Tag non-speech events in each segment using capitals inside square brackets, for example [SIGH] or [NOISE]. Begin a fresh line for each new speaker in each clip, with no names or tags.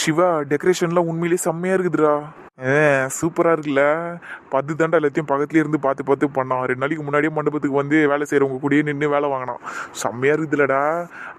சிவா டெக்கரேஷன்லாம் உண்மையிலேயே செம்மையா இருக்குதுடா. ஏ சூப்பராக இருக்குல்ல. பத்து தாண்டா எல்லாத்தையும் பக்கத்துலேயே இருந்து பார்த்து பார்த்து பண்ணான் ரெண்டு நாளைக்கு முன்னாடியே மண்டபத்துக்கு வந்து வேலை செய்கிறவங்க கூடயே நின்று வேலை வாங்கினான். செம்மையாக இருக்குதுலடா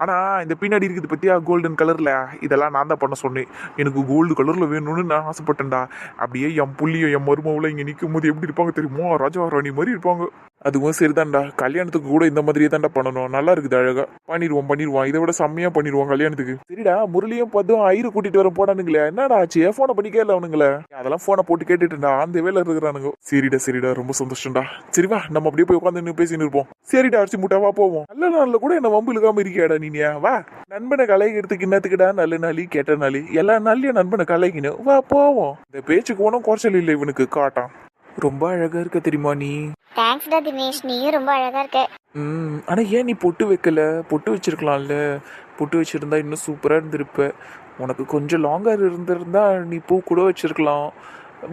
ஆனால் இந்த பின்னாடி இருக்குது பற்றியா கோல்டன் கலரில் இதெல்லாம் நான் தான் பண்ண சொன்னேன். எனக்கு கோல்டு கலரில் வேணும்னு நான் ஆசைப்பட்டேன்டா. அப்படியே என் புள்ளியும் என் மருமவுல இங்கே நிற்கும் போது எப்படி இருப்பாங்க தெரியுமோ? ராஜா ராணி மாதிரி இருப்பாங்க. அதுவும் சரிதான்டா. கல்யாணத்துக்கு கூட இந்த மாதிரியே தான்டா பண்ணணும். நல்லா இருக்குது அழகா. பண்ணிடுவோம் பண்ணிடுவோம். இதை விட செம்மையா பண்ணிடுவோம் கல்யாணத்துக்கு. சரிடா முரளியும் பத்தும் ஐயரு கூட்டிட்டு வர போனானுங்களே. என்னடா ஆச்சு? போனை பண்ணி கேட்கல அவனுங்களே? அதெல்லாம் போனை போட்டு கேட்டுட்டுடா. அந்த வேலை இருக்கிறானுங்க. சரிடா சரிடா. ரொம்ப சந்தோஷம்டா. சரி வா நம்ம அப்படியே போய் உட்காந்து பேசின்னு இருப்போம். சரிடா அரிசி முட்டாவா போவோம். நல்ல நாள்ல கூட என்ன வம்பு இழுக்காம இருக்கியாடா நீனியா வா. நண்பனை கலைக்கிறதுக்கு என்னத்துக்குடா நல்ல நாளி கெட்ட நாளி. எல்லா நாள்லயும் நண்பனை கலைக்கினு வா போவோம். இந்த பேச்சுக்கு ஒன்றும் குறைச்சல் இல்லை இவனுக்கு. காட்டான். ரொம்ப அழகா இருக்க தெரியுமா நீ?
தேங்க்ஸ்டா தினேஷ். நீயும் ரொம்ப அழகா இருக்க.
ம் ஆனால் ஏன் நீ பொட்டு வைக்கல? பொட்டு வச்சிருக்கலாம்ல. பொட்டு வச்சிருந்தா இன்னும் சூப்பராக இருந்திருப்ப. உனக்கு கொஞ்சம் லாங்கர் இருந்திருந்தா நீ பூ கூட வச்சிருக்கலாம்.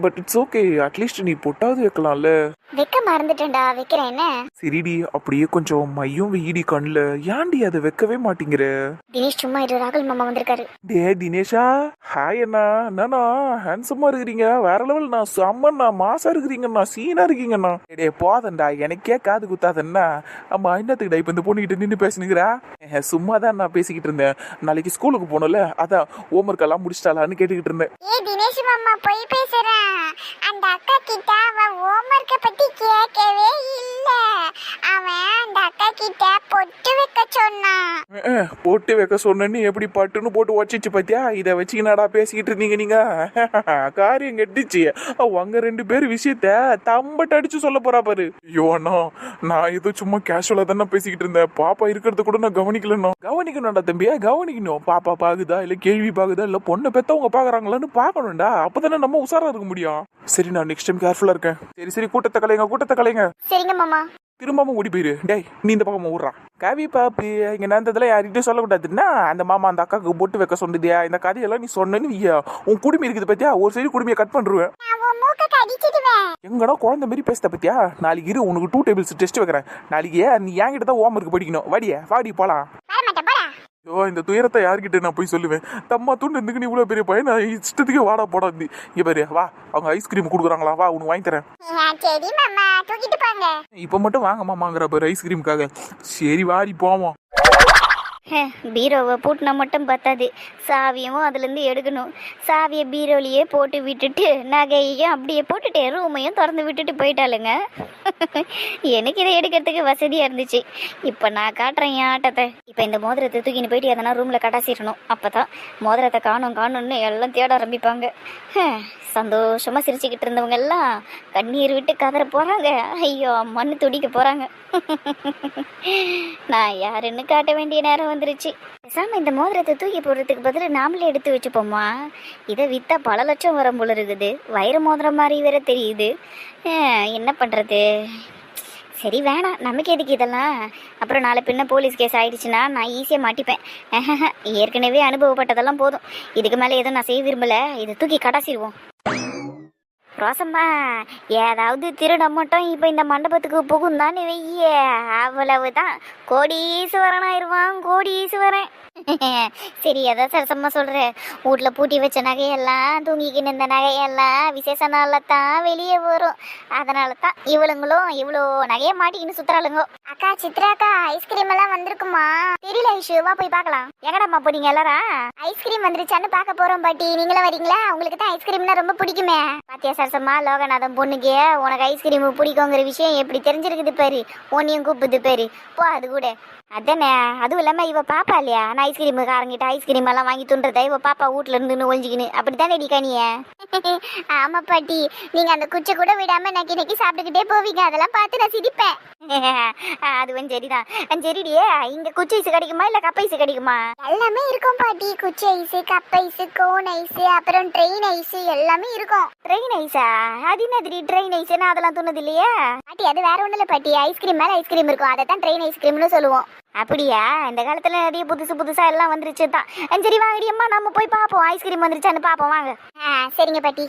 பட் இட்ஸ் ஓகே அட்லீஸ்ட் நீ பொட்டாவது வைக்கலாம்ல.
வைக்க மறந்துட்டேன்டா. வைக்கிறேன் என்ன?
சரிடி அப்படியே கொஞ்சம் மையும் வெயிடி கண்ணில். ஏன்டி அதை வைக்கவே மாட்டேங்கிற?
தினேஷ் சும்மா இரு. ராகுல் மாமா வந்திருக்காரு.
டே தினேஷா. ஹாய் அண்ணா. என்னண்ணா? ஹேண்ட்ஸமா இருக்கிறீங்க. வேற லெவல் நான் செம்மண்ணா. மாசா இருக்கிறீங்கண்ணா. சீனா இருக்கீங்கண்ணா. டே போதண்டா எனக்கே காது குத்தாதண்ணா. ஆமா என்னத்துக்குடா இப்ப இந்த பொண்ணுகிட்ட நின்று பேசுனுங்கிறா சும்மா தான் நான் பேசிக்கிட்டு இருந்தேன். நாளைக்கு ஸ்கூலுக்கு போகணும்ல. அதான் ஹோம்ஒர்க் எல்லாம் முடிச்சிட்டாலான்னு கேட்டுக்கிட்டு இருந்தேன்.
ஏ தினேஷ் மாமா போய் பேசுறேன். அந்த அக்கா கிட்ட அவன் ஹோம்ஒர்க்க பத்தி கேட்கவே இல்ல. அவன் அந்த அக்கா கிட்ட பொட்டு வைக்க
போட்டு வைக்க சொன்னேன்னு எப்படி பட்டுன்னு போட்டு உடச்சிச்சு பாத்தியா? இதை வச்சுக்கினாடா பேசிக்கிட்டு இருந்தீங்க நீங்க? [LAUGHS] காரியம் கெட்டுச்சு. உங்க ரெண்டு பேர் விஷயத்த தம்பட்டு அடிச்சு சொல்ல போறா பாரு. ஐயோ நான் ஏதோ சும்மா கேஷுவலா தானே பேசிக்கிட்டு இருந்தேன். பாப்பா இருக்கிறது கூட நான் கவனிக்கலண்ணா. கவனிக்கணும்டா தம்பியா கவனிக்கணும். பாப்பா பாகுதா இல்ல கேள்வி பாகுதா இல்ல பொண்ணை பெத்தவங்க பாக்குறாங்களான்னு பாக்கணும்டா. அப்பதானே நம்ம உசாரா இருக்க முடியும். சரி நான் நெக்ஸ்ட் டைம் கேர்ஃபுல்லா இருக்கேன். சரி சரி கூட்டத்தை கலைங்க கூட்டத்தை கலைங்க.
சரிங்க மாமா.
திரும்பவும் ஓடி போயிரு. டேய் நீ இந்த பக்கம் ஊர்றா கவி பாப்பு இங்க நடந்ததுல யார்கிட்டயும் சொல்லக்கூடாதுன்னா அந்த மாமா அந்த அக்காக்கு பொட்டு வைக்க சொன்னதியா? இந்த கதையெல்லாம் நீ சொன்னேன்னு உன் குடுமி இருக்குது பத்தியா? ஒரு சைடு குடுமையை கட் பண்ணிருவேன். எங்கடா குழந்தை மாதிரி பேசுத பத்தியா? நாளைக்கு இரு உனக்கு டூ டேபிள்ஸ் டெஸ்ட் வைக்கிறேன். நாளைக்கு நீ என்கிட்ட தான் ஹோம் ஒர்க் படிக்கணும். வாடியே வாடி போலாம். ஐயோ இந்த துயரத்தை யார்கிட்ட நான் போய் சொல்லுவேன்? தம்மா துண்டு இருந்துக்கு நீ இவ்வளோ பெரிய பையன் நான் இஷ்டத்துக்கு வாடா போடா இருந்து இங்க பாரு வா. அவங்க ஐஸ்கிரீம் கொடுக்குறாங்களா? வா உனக்கு வாங்கி தரேன். இப்போ மட்டும் வாங்க மாமாங்கிற பாரு ஐஸ்கிரீமுக்காக சரி வாடி போவோம்.
பீரோவை பூட்டினா மட்டும் பத்தாது. சாவியமும் அதுலேருந்து எடுக்கணும். சாவியை பீரோலையே போட்டு விட்டுட்டு நகையையும் அப்படியே போட்டுட்டு ரூமையும் திறந்து விட்டுட்டு போயிட்டாளுங்க. எனக்கு இதை எடுக்கிறதுக்கு வசதியாக இருந்துச்சு. இப்போ நான் காட்டுறேன் என் ஆட்டத்தை. இப்போ இந்த மோதிரத்தை தூக்கின்னு போயிட்டு எதனா ரூமில் கடாசிடணும் அப்போ தான் மோதிரத்தை காணும் காணும்னு எல்லாம் தேட ஆரம்பிப்பாங்க. சந்தோஷமாக சிரிச்சுக்கிட்டு இருந்தவங்க எல்லாம் கண்ணீர் விட்டு கதற போகிறாங்க ஐயோ மண்ணு துடிக்க போகிறாங்க நான் யாருன்னு காட்ட வேண்டிய நேரம் வந்துருச்சு. பேசாமல் இந்த மோதிரத்தை தூக்கி போடுறதுக்கு பதில் நாமளே எடுத்து வச்சுப்போமா? இதை விற்றா பல லட்சம் வரும் போல இருக்குது. வைர மோதிரம் மாதிரி வேற தெரியுது. என்ன பண்ணுறது சரி வேணாம். நமக்கு எதுக்கு இதெல்லாம்? அப்புறம் நாளை பின்ன போலீஸ் கேஸ் ஆயிடுச்சுன்னா நான் ஈஸியாக மாட்டிப்பேன். [LAUGHS] ஏற்கனவே அனுபவப்பட்டதெல்லாம் போதும். இதுக்கு மேலே எதுவும் நான் செய்ய விரும்பல. இதை தூக்கி கடாசிடுவோம். ரோசம்மா ஏதாவது திருட மட்டும் இப்போ இந்த மண்டபத்துக்கு புகுந்தான்னு வெய்ய அவ்வளவுதான். கோடீஸ்வரன் ஆயிடுவான் கோடீஸ்வரன். [LAUGHS] சரி அதான் சரசம்மா சொல்கிறேன் வீட்டில் பூட்டி வச்ச நகையெல்லாம் தூங்கிக்கின்னு இந்த நகையெல்லாம் விசேஷ நாளில் தான் வெளியே வரும். அதனால தான் இவளுங்களும் இவ்வளோ நகையை மாட்டிக்கின்னு சுற்றுறாளுங்க
அக்கா சித்ராக்கா ஐஸ்கிரீம் எல்லாம் வந்திருக்குமா?
தெரியல ஐஷுவா போய் பார்க்கலாம். எங்கடாம்மா போறீங்க எல்லாரும்?
ஐஸ்கிரீம் வந்துருச்சான்னு பார்க்க போறோம் பாட்டி. நீங்களும் வரீங்களா? உங்களுக்கு தான் ஐஸ்கிரீம்னா ரொம்ப பிடிக்குமே.
பாத்தியா சரசம்மா லோகநாதன் பொண்ணுக்கே உனக்கு ஐஸ்கிரீம் பிடிக்குங்கிற விஷயம் எப்படி தெரிஞ்சிருக்குது பேரு? உன்னையும் கூப்பிடுது பேரு. போ அது கூட. அதானே அதுவும் இல்லாம இவ பாப்பா இல்லையா? நான் ஐஸ்கிரீம் காரங்கிட்ட ஐஸ்கிரீம் எல்லாம் வாங்கி துண்டுறத இவ பாப்பா வீட்ல இருந்து ஒழிஞ்சிக்கின்னு அப்படித்தானே அடி கனிய? [LAUGHS]
ஆமா பாட்டி. நீங்க அந்த குச்சை கூட விடாம நக்கி நக்கி சாப்பிட்டுக்கிட்டே போவீங்க. அதெல்லாம் பார்த்து நான் சிரிப்பேன். [LAUGHS]
அதுவும் சரிதான். சரிடியே இங்க குச்சி ஐஸ் கிடைக்குமா இல்ல கப்ப ஐஸ் கிடைக்குமா?
எல்லாமே இருக்கும் பாட்டி. குச்சி ice cup ice cone ice அப்புறம் ட்ரெயின் ஐஸ் எல்லாமே இருக்கும்.
ட்ரெயின் ஐஸா அது என்னது ட்ரெயின் ஐஸ் நான் அதெல்லாம் துண்ணது இல்லையே
பாட்டி அது வேற ஒண்ணும் இல்ல பாட்டி. ஐஸ்கிரீம் மேல ஐஸ்கிரீம் இருக்கும். அதை தான் ட்ரெயின் ஐஸ்கிரீம்னு சொல்லுவோம்.
அப்படியா? இந்த காலத்துல நிறைய புதுசு புதுசா எல்லாம் வந்துருச்சு தான் சரி வாங்கடி அம்மா நம்ம போய் பார்ப்போம். ஐஸ்கிரீம் வந்துருச்சான்னு பார்ப்போம் வாங்க.
ஆ சரிங்க பாட்டி.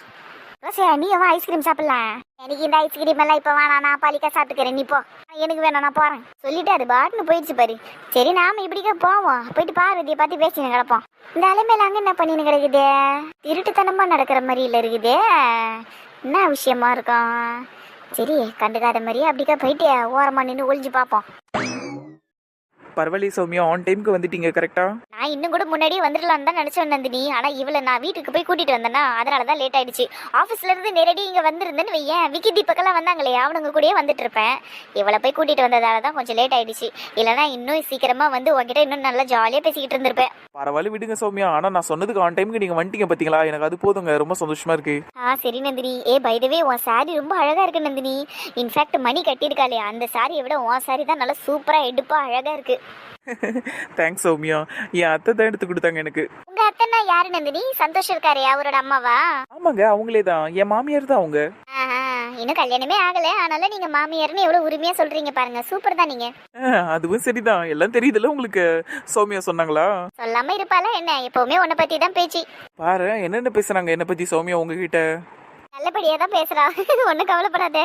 ரோசே நீ அவன் ஐஸ்கிரீம் சாப்பிடலாம் எனக்கு இந்த ஐஸ்கிரீம் எல்லாம் இப்ப வேணாம். நான் பாலிக்கா சாப்பிட்டுக்கிறேன். நீ போ. எனக்கு வேணாம் நான் போறேன். சொல்லிட்டு அது பாட்டுன்னு போயிடுச்சு பாரு. சரி நாம இப்படிக்கா போவோம். போயிட்டு பார்வதியை பார்த்து பேசின்னு கிடப்போம். இந்த அலைமையில அங்க என்ன பண்ணின்னு கிடக்குது? திருட்டுத்தனமா நடக்கிற மாதிரி இல்ல இருக்குதே. என்ன விஷயமா இருக்கும்? சரி கண்டுக்காத மாதிரியே அப்படிக்கா போயிட்டு ஓரமா நின்று ஒழிஞ்சு பார்ப்போம்.
பரவாயில்ல சௌமியா ஆன் டைம்க்கு வந்துட்டீங்க கரெக்டா
நான் இன்னும் கூட முன்னாடியே வந்துடலாம்னு தான் நினைச்சேன் நந்தினி. ஆனா இவளை நான் வீட்டுக்கு போய் கூட்டிட்டு வந்தேன்னா அதனால தான் லேட் ஆயிடுச்சு ஆஃபீஸ்ல இருந்து நேரடி இங்க வந்திருந்தேன்னு வையேன். விக்கி தீபக்கெல்லாம் வந்தாங்களே அவனுங்க கூடயே வந்துட்டு இருப்பேன் இவளை போய் கூட்டிட்டு வந்ததால தான் கொஞ்சம் லேட் ஆயிடுச்சு. இல்லைன்னா இன்னும் சீக்கிரமா வந்து உங்ககிட்ட இன்னும் நல்லா ஜாலியா பேசிக்கிட்டு இருந்திருப்பேன்.
பரவாயில்ல விடுங்க சௌமியா. ஆனா நான் சொன்னதுக்கு ஆன் டைம்க்கு நீங்க வந்துட்டீங்க பாத்தீங்களா? எனக்கு அது போதுங்க. ரொம்ப சந்தோஷமா இருக்கு.
ஆ சரி நந்தினி. ஏ பைதவே உன் சாரி ரொம்ப அழகா இருக்கு நந்தினி. இன்ஃபேக்ட் மணி கட்டியிருக்காளே. அந்த சாரியை விட உன் சாரி தான் நல்லா சூப்பரா எடுப்பா அழகா இருக்கு. [LAUGHS]
தேங்க்ஸ் சௌமியா. என் அத்தை தான் எடுத்து கொடுத்தாங்க எனக்கு.
உங்க அத்தனா யாரு நந்தினி? சந்தோஷம் இருக்காரு அவரோட அம்மாவா?
ஆமாங்க அவங்களே தான். என் மாமியார் தான் அவங்க.
ஆஹா, இன்னும் கல்யாணமே ஆகல. ஆனால நீங்க மாமியார்னு எவ்வளவு உரிமையா சொல்றீங்க பாருங்க. சூப்பர் தான் நீங்க.
அதுவும் சரிதான். எல்லாம் தெரியுதுல்ல உங்களுக்கு. சௌமியா சொன்னாங்களா?
சொல்லாம இருப்பாளா என்ன? எப்பவுமே உன்னை பத்தி தான் பேச்சு.
பாரு என்னென்ன பேசுறாங்க என்ன பத்தி சௌமியா உங்ககிட்ட?
நல்லபடியா தான் பேசுறா. [LAUGHS] ஒன்னும் கவலைப்படாத.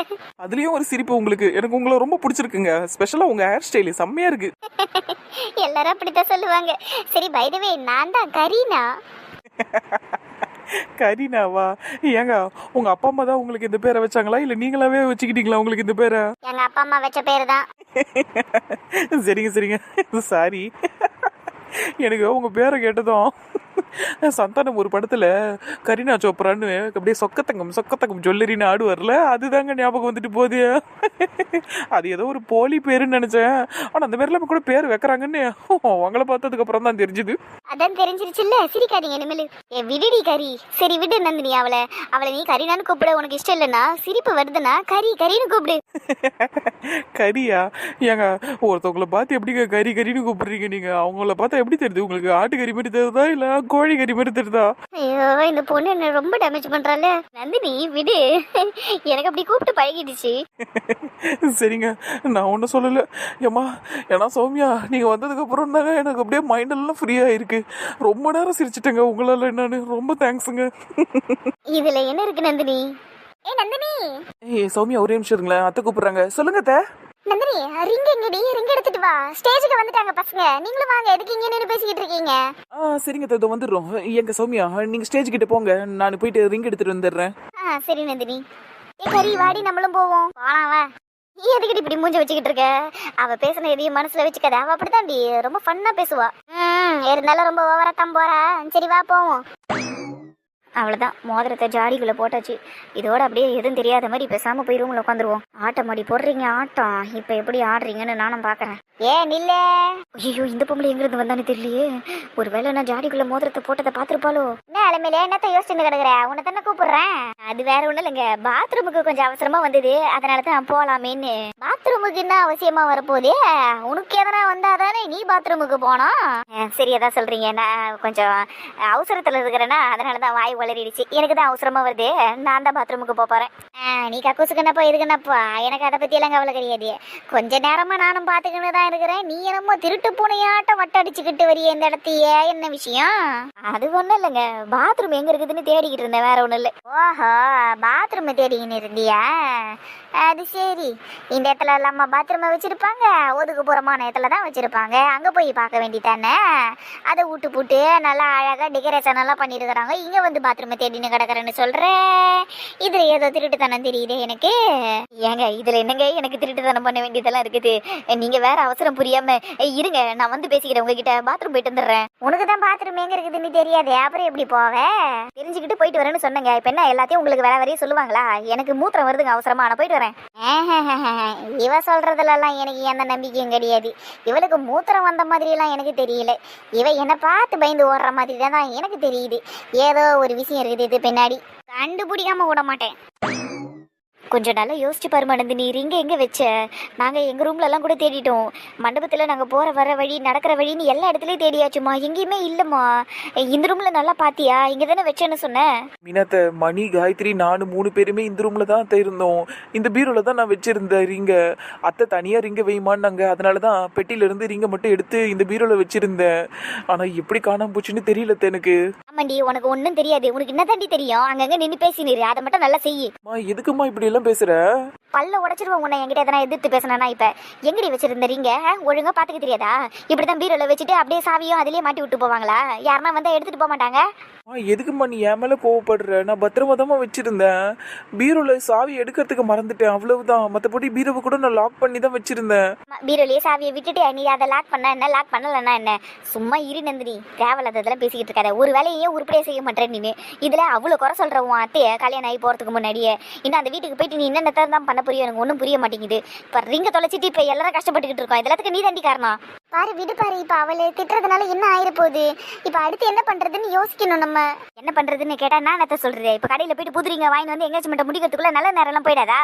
அதுலயும் ஒரு சிரிப்பு உங்களுக்கு. எனக்கு உங்களை ரொம்ப பிடிச்சிருக்குங்க. ஸ்பெஷலா உங்க ஹேர் ஸ்டைல் செம்மையா இருக்கு. [LAUGHS]
எல்லாரும் அப்படித்தான் சொல்லுவாங்க. சரி பைதவே நான் தான் கரீனா? [LAUGHS]
கரீனாவா? ஏங்க உங்க அப்பா அம்மா தான் உங்களுக்கு இந்த பேரை வச்சாங்களா? இல்ல நீங்களாவே வச்சுக்கிட்டீங்களா உங்களுக்கு இந்த பேரை?
எங்க அப்பா அம்மா வச்ச பேரு தான்.
சரிங்க சரிங்க. சாரி எனக்கு உங்க பேரை கேட்டதும் சந்தானம் ஒரு படத்துல கரீனா சோப்ரான்னு அப்படியே சொக்கத்தங்கம் சொக்கத்தங்கம் ஜுவல்லரின்னு ஆடுவார்ல அதுதாங்க ஞாபகம் வந்துட்டு போகுது. அது ஏதோ ஒரு போலி பேருன்னு நினைச்சேன். ஆனா அந்த பேர்ல கூட பேர் வைக்கிறாங்கன்னு உங்களை பார்த்ததுக்கு அப்புறம் தான் தெரிஞ்சுது.
அதான் தெரிஞ்சிருச்சுல்ல. சிரிக்காதீங்க இனிமேல் ஏ விடுடி கரி. சரி விடு நந்தினி அவளை. அவளை நீ கரீனான்னு கூப்பிட. உனக்கு இஷ்டம் இல்லைன்னா சிரிப்பு வருதுன்னா கரி கரின்னு கூப்பிடு.
கரியா? ஏங்க ஒருத்தவங்களை பார்த்து எப்படிங்க கறி கறின்னு கூப்பிடுறீங்க நீங்க? அவங்கள பார்த்தா எப்படி தெரியுது? உங்களுக்கு ஆட்டுக்கறி மாதிரி தெரியுதா இல்ல கோழி கறி தெரியுதா?
ஐயோ இந்த பொண்ணு என்ன ரொம்ப டேமேஜ் பண்றாளே. நந்தினி விடு. எனக்கு அப்படி கூப்பிட்டு பழகிடுச்சு.
சரிங்க நான் ஒன்றும் சொல்லலை. ஏம்மா ஏன்னா சௌமியா நீங்கள் வந்ததுக்கு அப்புறம் தாங்க எனக்கு அப்படியே மைண்டெல்லாம் ஃப்ரீயாக இருக்கு ரொம்ப நேரம் சிரிச்சிட்டேங்க உங்களால் என்னன்னு. ரொம்ப தேங்க்ஸுங்க
இதுல என்ன இருக்கு நந்தினி? ஏ நந்தினி.
ஏய் சௌமியா ஒரே நிமிஷம் இருங்களேன். அத்தை கூப்பிடுறாங்க. சொல்லுங்க அத்தை.
நந்தினி ரிங் எங்கடி? ரிங் எடுத்துட்டு வா. ஸ்டேஜுக்கு வந்துட்டாங்க பசங்க. நீங்களும் வாங்க. எதுக்கு இங்க நின்று பேசிக்கிட்டு இருக்கீங்க?
ஆ சரிங்க இதோ வந்துடுறோம். எங்க சௌமியா நீங்கள் ஸ்டேஜ் கிட்ட போங்க. நான் போயிட்டு ரிங் எடுத்துட்டு வந்துடுறேன்.
ஆ சரி நந்தினி. ஏ கறி வாடி நம்மளும் போவோம். போலாம் வா. நீ எதுக்கிட்டு இப்படி மூஞ்ச வச்சுக்கிட்டு இருக்க? அவ பேசுன எதையும் மனசுல வச்சுக்காத. அவ அப்படித்தான்டி ரொம்ப ஃபன்னா பேசுவா. ம் இருந்தாலும் ரொம்ப ஓவரா தான் போறா. சரி வா போவோம். அவ்வளோதான் மோதிரத்தை ஜாடிக்குள்ளே போட்டாச்சு. இதோட அப்படியே எதுவும் தெரியாத மாதிரி பேசாமல் போய் ரூமில் உட்காந்துருவோம். ஆட்டம் மாடி போடுறீங்க ஆட்டம். இப்போ எப்படி ஆடுறீங்கன்னு நானும் பார்க்குறேன் ஏ நில்ல. ஐயோ இந்த பொம்பளை எங்கிருந்து வந்தானு தெரியலையே. ஒருவேளை நான் ஜாடிக்குள்ளே மோதிரத்தை போட்டதை பார்த்துருப்பாளோ? என்ன அலமையில என்னத்த யோசிச்சுன்னு கிடக்குற? உன்னை தானே கூப்பிடுறேன். அது வேற ஒன்றும் இல்லைங்க. பாத்ரூமுக்கு கொஞ்சம் அவசரமா வந்தது. அதனால தான் போகலாமேன்னு பாத்ரூமுக்கு என்ன அவசியமா வரப்போதே? உனக்கு எதனா வந்தாதானே நீ பாத்ரூமுக்கு போனோம் சரி அதான் சொல்றீங்க. நான் கொஞ்சம் அவசரத்துல இருக்கிறேன்னா அதனால தான் வாய் வளரிடுச்சு. எனக்கு தான் அவசரமா வருது. நான் தான் பாத்ரூமுக்கு போறேன். நீ கக்கூசுக்குன்னப்பா எதுக்குன்னப்பா? எனக்கு அதை பத்தி எல்லாம் கவலை கிடையாது. கொஞ்ச நேரமா நானும் பாத்துக்கிட்டு தான் இருக்கிறேன். நீ என்னமோ திருட்டு பூனையாட்டம் வட்டடிச்சுக்கிட்டு வரிய இந்த இடத்தையே. என்ன விஷயம்? அது ஒண்ணும் இல்லைங்க. பாத்ரூம் எங்க இருக்குதுன்னு தேடிக்கிட்டு இருந்தேன். வேற ஒண்ணும் இல்லை. ஓஹோ பாத்ரூம் தேடிக்கின்னு இருந்தியா? அது சரி. இந்த இடத்துல இல்லாம பாத்ரூமை வச்சிருப்பாங்க. ஒதுக்குப்புறமான இடத்துல தான் வச்சிருப்பாங்க. அங்க போய் பார்க்க வேண்டியதானே? அதை விட்டு புட்டு நல்லா அழகா டெக்கரேஷன் எல்லாம் பண்ணிருக்கிறாங்க இங்க வந்து பாத்ரூமை தேடின்னு கிடக்குறேன்னு சொல்றேன் இதுல ஏதோ திருட்டுத்தனம் தெரியுது எனக்கு. ஏங்க இதுல என்னங்க எனக்கு திருட்டுத்தனம் பண்ண வேண்டியதெல்லாம் இருக்குது நீங்க வேற அவசரம் புரியாம இருங்க நான் வந்து பேசிக்கிறேன் உங்ககிட்ட. பாத்ரூம் போயிட்டு வந்துடுறேன். உனக்கு தான் பாத்ரூம் எங்க இருக்குதுன்னு தெரியாது. அப்புறம் எப்படி போவே? தெரிஞ்சுக்கிட்டு போயிட்டு வரேன்னு சொன்னேங்க. இப்ப என்ன எல்லாத்தையும் உங்களுக்கு வேற வரையும் சொல்லுவாங்களா? எனக்கு மூத்திரம் வருதுங்க அவசரமா. நான் போயிட்டு வரேன். [LAUGHS] இவ சொல்றதுல எல்லாம் எனக்கு எந்த நம்பிக்கையும் கிடையாது. இவளுக்கு மூத்திரம் வந்த மாதிரி எல்லாம் எனக்கு தெரியல. இவ என்ன பார்த்து பயந்து ஓடுற மாதிரி தான் எனக்கு தெரியுது. ஏதோ ஒரு விஷயம் இருக்குது இது பின்னாடி. கண்டுபிடிக்காம விட மாட்டேன். கொஞ்சம் நல்லா யோசிச்சு பாரு மனந்தினி ரிங்க எங்க வச்ச? நாங்க எங்க ரூம்ல எல்லாம் கூட தேடிட்டோம். மண்டபத்துல நாங்க போற வர வழி நடக்கிற வழின்னு எல்லா இடத்துலயும் தேடியாச்சுமா எங்கேயுமே இல்லம்மா. இந்த ரூம்ல நல்லா பாத்தியா? இங்க தானே வச்சேன்னு சொன்னேன்
மீனாத்த மணி காயத்ரி நானு மூணு பேருமே இந்த ரூம்ல தான் இருந்தோம். இந்த பீரோல தான் நான் வச்சிருந்தேன் ரிங்க. அத்தை தனியா ரிங்க வைமான்னாங்க. அதனால தான் பெட்டியில இருந்து ரிங்க மட்டும் எடுத்து இந்த பீரோல வச்சிருந்தேன். ஆனா எப்படி காணாம போச்சுன்னு தெரியல எனக்கு.
ஆமாண்டி உனக்கு ஒன்றும் தெரியாது. உனக்கு என்ன தாண்டி தெரியும்? அங்கங்க நின்று பேசினிரு அதை மட்டும் நல்லா செய்யு.
அம்மா எதுக்கும்மா இப்படி எல்லாம் பேசுற
பல்ல உடைச்சிருவோம் உன்னை என்கிட்ட எதனா எதிர்த்து பேசினா இப்ப. எங்கடி வச்சிருந்தீங்க ஒழுங்கா பாத்துக்க தெரியாதா? இப்படிதான் பீரோல வச்சுட்டு அப்படியே சாவியும் அதுலயே மாட்டி விட்டு போவாங்களா? யாருன்னா வந்தா எடுத்துட்டு போக மாட்டாங்க?
அம்மா எதுக்குமா நீ என் மேலே கோவப்படுற? நான் பத்திரமா தான் வச்சிருந்தேன். பீரோல சாவி எடுக்கிறதுக்கு மறந்துட்டேன் அவ்வளவுதான். மற்றபடி பீரோவை கூட நான் லாக் பண்ணி தான் வச்சிருந்தேன்
பீரோலையே சாவியை விட்டுட்டு நீ அதை லாக் பண்ண என்ன? லாக் பண்ணலன்னா என்ன? சும்மா இரு நந்தினி தேவையில்லாததெல்லாம் பேசிக்கிட்டு இருக்காத. ஒரு வேலையே உருப்படியா செய்ய மாட்டேன் நீ இதுல அவ்வளோ குறை சொல்ற உன் அத்தையை கல்யாணம் ஆகி போறதுக்கு முன்னாடியே. இன்னும் அந்த வீட்டுக்கு போயிட்டு நீ என்னென்ன தான் பண்ண புரியும் எனக்கு ஒன்றும் புரிய மாட்டேங்குது. இப்போ ரிங்க தொலைச்சிட்டு இப்ப எல்லாரும் கஷ்டப்பட்டுக்கிட்டு இருக்கோம். இதெல்லாத்துக்கு நீ தண்டி காரணம்.
பாரு விடு பாரு இப்ப அவளை திட்டுறதுனால என்ன ஆயிர போகுது? இப்ப அடுத்து என்ன பண்றதுன்னு யோசிக்கணும் நம்ம.
என்ன பண்றதுன்னு கேட்டா நான் என்னத்த சொல்றது? இப்ப கடையில போயிட்டு புதுரிங்க வாங்கி வந்து எங்கேஜ்மெண்ட் முடிக்கிறதுக்குள்ள நல்ல நேரம் எல்லாம் போயிடாதா?